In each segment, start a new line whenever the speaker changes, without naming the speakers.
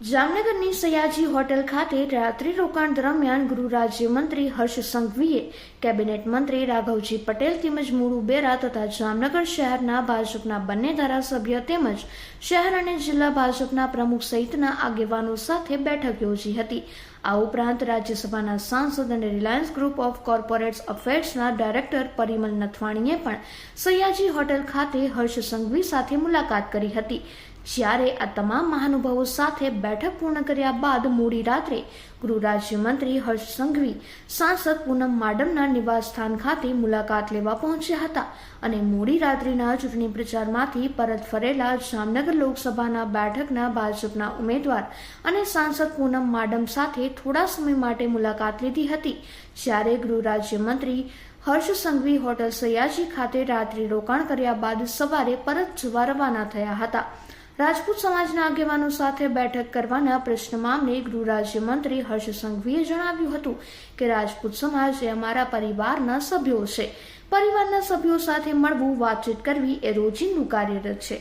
જામનગરની સયાજી હોટેલ ખાતે રાત્રિ રોકાણ દરમિયાન ગૃહ રાજ્યમંત્રી હર્ષ સંઘવીએ કેબિનેટ મંત્રી રાઘવજી પટેલ તેમજ મૂળુ બેરા તથા જામનગર શહેરના ભાજપના બંને ધારાસભ્ય તેમજ શહેર અને જિલ્લા ભાજપના પ્રમુખ સહિતના આગેવાનો સાથે બેઠક યોજી હતી. આ ઉપરાંત રાજ્યસભાના સાંસદ અને રિલાયન્સ ગ્રુપ ઓફ કોર્પોરેટ્સ અફેર્સના ડાયરેક્ટર પરિમલ નથવાણીએ પણ સયાજી હોટેલ ખાતે હર્ષ સંઘવી સાથે મુલાકાત કરી હતી. જ્યારે આ તમામ મહાનુભાવો સાથે બેઠક પૂર્ણ કર્યા બાદ મોડી રાત્રે ગૃહ રાજ્યમંત્રી હર્ષ સંઘવી, સાંસદ પૂનમ માડમના નિવાસસ્થાન ખાતે મુલાકાત લેવા પહોંચ્યા હતા અને મોડી રાત્રિના ચૂંટણી પ્રચારમાંથી પરત ફરેલા જામનગર લોકસભાના બેઠકના ભાજપના ઉમેદવાર અને સાંસદ પૂનમ માડમ સાથે થોડા સમય માટે મુલાકાત લીધી હતી, જ્યારે ગૃહ રાજ્યમંત્રી હર્ષ સંઘવી હોટલ સયાજી ખાતે રાત્રિ રોકાણ કર્યા બાદ સવારે પરત જવા રવાના થયા હતા. રાજપૂત સમાજના આગેવાનો સાથે બેઠક કરવાના પ્રશ્ન મામલે ગૃહ રાજ્યમંત્રી હર્ષ સંઘવીએ જણાવ્યું હતું કે રાજપૂત સમાજ એ અમારા પરિવારના સભ્યો છે. પરિવારના સભ્યો સાથે મળવું, વાતચીત કરવી એ રોજિંદું કાર્યરત છે.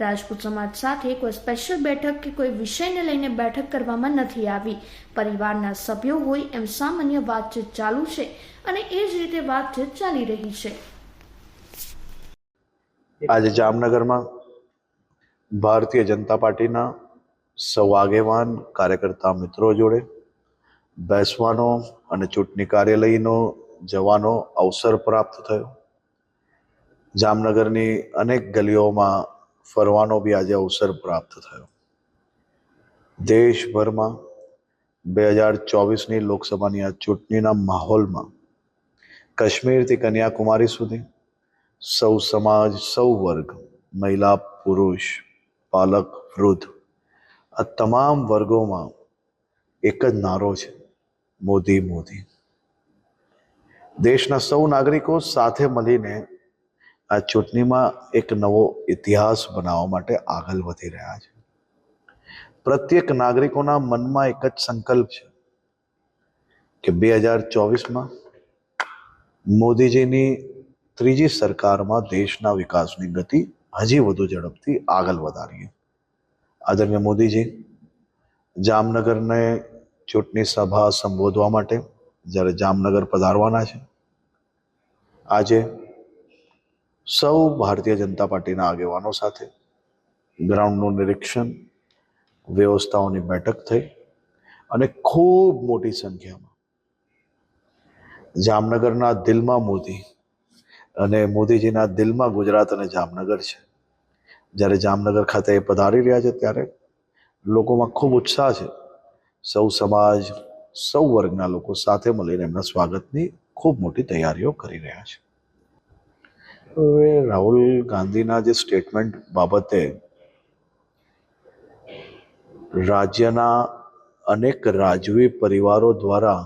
રાજપૂત સમાજ સાથે કોઈ સ્પેશિયલ બેઠક કે કોઈ વિષયને લઈને બેઠક કરવામાં નથી આવી. પરિવારના સભ્યો હોય એમ સામાન્ય વાતચીત ચાલુ છે અને એ જ રીતે વાતચીત ચાલી રહી છે.
આજે જામનગરમાં ભારતીય જનતા પાર્ટીના સૌ આગેવાન, કાર્યકર્તા મિત્રો જોડે બેસવાનો અને ચૂંટણી કાર્યાલયનો જવાનો અવસર પ્રાપ્ત થયો. જામનગરની અનેક ગલીઓમાં ફરવાનો બી આજે અવસર પ્રાપ્ત થયો. દેશભરમાં બે હજાર ચોવીસની લોકસભાની આ ચૂંટણીના માહોલમાં કાશ્મીરથી કન્યાકુમારી સુધી સૌ સમાજ, સૌ વર્ગ, મહિલા, પુરુષ બાલક વૃદ્ધ. આ તમામ વર્ગોમાં એક જ નારો છે. મોદી મોદી. દેશના સૌ નાગરિકો સાથે મળીને આ ચૂંટણીમાં એક નવો ઇતિહાસ બનાવવા માટે આગળ વધી રહ્યા છે. પ્રત્યેક નાગરિકોના મનમાં એક જ સંકલ્પ છે કે બે હજાર ચોવીસમાં મોદીજીની ત્રીજી સરકારમાં દેશના વિકાસની ગતિ હજી વધુ ઝડપથી આગળ વધારીએ. આદરણીય મોદીજી, જામનગરને ચૂંટણી સભા સંબોધવા માટે જ્યારે જામનગર પધારવાના છે, આજે સૌ ભારતીય જનતા પાર્ટીના આગેવાનો સાથે ગ્રાઉન્ડનું નિરીક્ષણ, વ્યવસ્થાઓની બેઠક થઈ અને ખૂબ મોટી સંખ્યામાં જામનગરના દિલમાં મોદી અને મોદીજીના દિલમાં ગુજરાત અને જામનગર છે. જ્યારે જામનગર ખાતે એ પધારી રહ્યા છે ત્યારે લોકોમાં ખૂબ ઉત્સાહ છે. સૌ સમાજ, સૌ વર્ગના લોકો સાથે મળીને એમના સ્વાગતની ખૂબ મોટી તૈયારીઓ કરી રહ્યા છે. હવે રાહુલ ગાંધીના જે સ્ટેટમેન્ટ બાબતે રાજ્યના અનેક રાજવી પરિવારો દ્વારા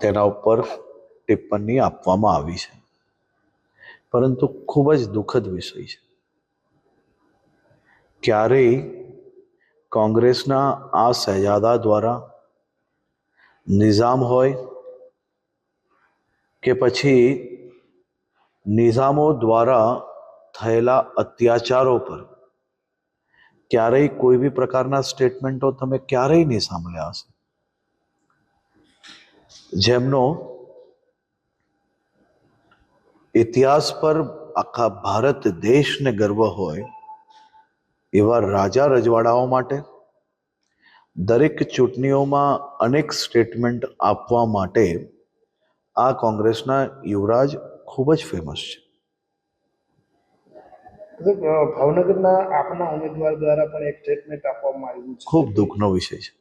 તેના ઉપર ટિપ્પણી આપવામાં આવી છે. પરંતુ ખૂબ જ દુઃખદ વિષય છે. ક્યારેય કોંગ્રેસના આ સહેજાદા દ્વારા નિઝામ હોય કે પછી નિઝામો દ્વારા થયેલા અત્યાચારો પર ક્યારેય કોઈ બી પ્રકારના સ્ટેટમેન્ટો તમે ક્યારેય નહીં સાંભળ્યા હશે. જેમનો ઇતિહાસ પર આખા ભારત દેશને ગર્વ હોય એવા રાજા રજવાડાઓ માટે દરેક ચૂંટણીઓમાં અનેક સ્ટેટમેન્ટ આપવા માટે આ કોંગ્રેસના યુવરાજ ખૂબ જ ફેમસ છે.
ભાવનગરના આપના ઉમેદવાર દ્વારા પણ એક સ્ટેટમેન્ટ આપવામાં આવ્યું છે.
ખૂબ દુઃખનો વિષય છે.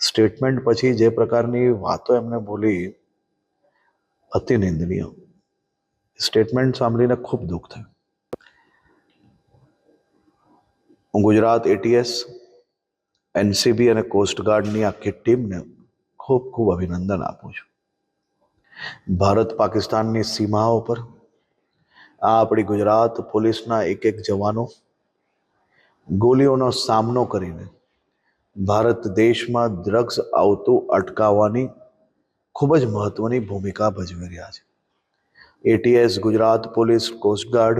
સ્ટેટમેન્ટ પછી જે પ્રકારની વાતો એમને બોલી અતિ નિંદનીય. સ્ટેટમેન્ટ સાંભળીને ખૂબ દુઃખ થયું. હું ગુજરાત એટીએસ એનસીબી અને કોસ્ટગાર્ડની આખી ટીમને ખૂબ ખૂબ અભિનંદન આપું છું. ભારત પાકિસ્તાનની સીમાઓ પર આ આપણી ગુજરાત પોલીસના એક એક જવાનો ગોલીઓનો સામનો કરીને ભારત દેશમાં ડ્રગ્સ આવતું અટકાવવાની ખૂબ જ મહત્વની ભૂમિકા ભજવી રહ્યા છે. એટીએસ ગુજરાત પોલીસ કોસ્ટગાર્ડ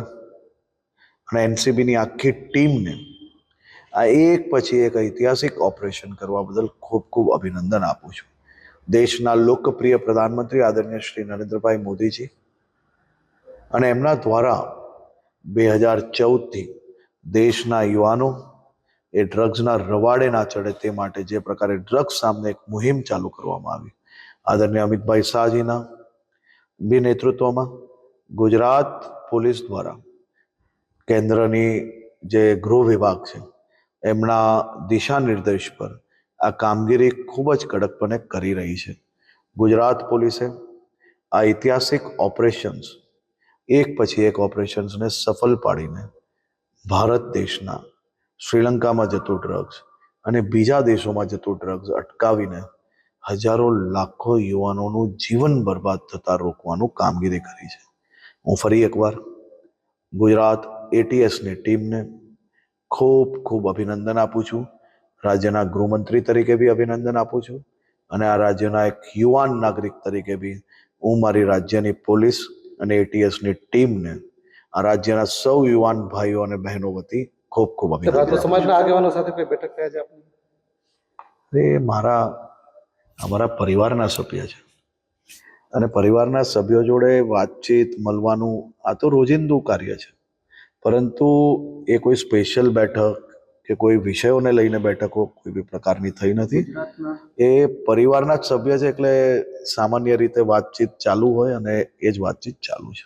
અને એનસીબીની આખી ટીમને આ એક પછી એક ઐતિહાસિક ઓપરેશન કરવા બદલ ખૂબ ખૂબ અભિનંદન આપું છું. દેશના લોકપ્રિય પ્રધાનમંત્રી આદરણીય શ્રી નરેન્દ્રભાઈ મોદીજી અને એમના દ્વારા બે હજાર ચૌદથી દેશના યુવાનો એ ડ્રગ્સના રવાડે ના ચડે તે માટે જે પ્રકારે ડ્રગ્સ સામે એક મુહિમ ચાલુ કરવામાં આવી. આદરણીય અમિતભાઈ શાહજીના બી નેતૃત્વમાં ગુજરાત પોલીસ દ્વારા કેન્દ્રની જે ગૃહ વિભાગ છે, એમના દિશા નિર્દેશ પર આ કામગીરી ખૂબ જ કડકપણે કરી રહી છે. ગુજરાત પોલીસે આ ઐતિહાસિક ઓપરેશન્સ, એક પછી એક ઓપરેશન્સને સફળ પાડીને ભારત દેશના શ્રીલંકામાં જતું ડ્રગ્સ અને બીજા દેશોમાં જતું ડ્રગ્સ અટકાવીને હજારો લાખો યુવાનોનું જીવન બરબાદ થતા રોકવાનું કામગીરી કરી છે. હું ફરી એકવાર ગુજરાત એટીએસની ટીમને ખૂબ ખૂબ અભિનંદન આપું છું. રાજ્યના ગૃહમંત્રી તરીકે બી અભિનંદન આપું છું અને આ રાજ્યના એક યુવાન નાગરિક તરીકે બી હું મારી રાજ્યની પોલીસ અને એટીએસની ટીમને આ રાજ્યના સૌ યુવાન ભાઈઓ અને બહેનો વતી ખૂબ ખૂબ અભિનંદન.
સમાજના આગેવાનો સાથે બેઠક થયા છે આપની?
મારા અમારા પરિવારના સભ્ય છે. અને પરિવારના સભ્યો જોડે વાતચીત, મળવાનું આ તો રોજિંદુ કાર્ય છે. પરંતુ એ કોઈ સ્પેશિયલ બેઠક કે કોઈ વિષયોને લઈને બેઠકો કોઈ બી પ્રકારની થઈ નથી. એ પરિવારના જ સભ્ય છે એટલે સામાન્ય રીતે વાતચીત ચાલુ હોય અને એ જ વાતચીત ચાલુ છે.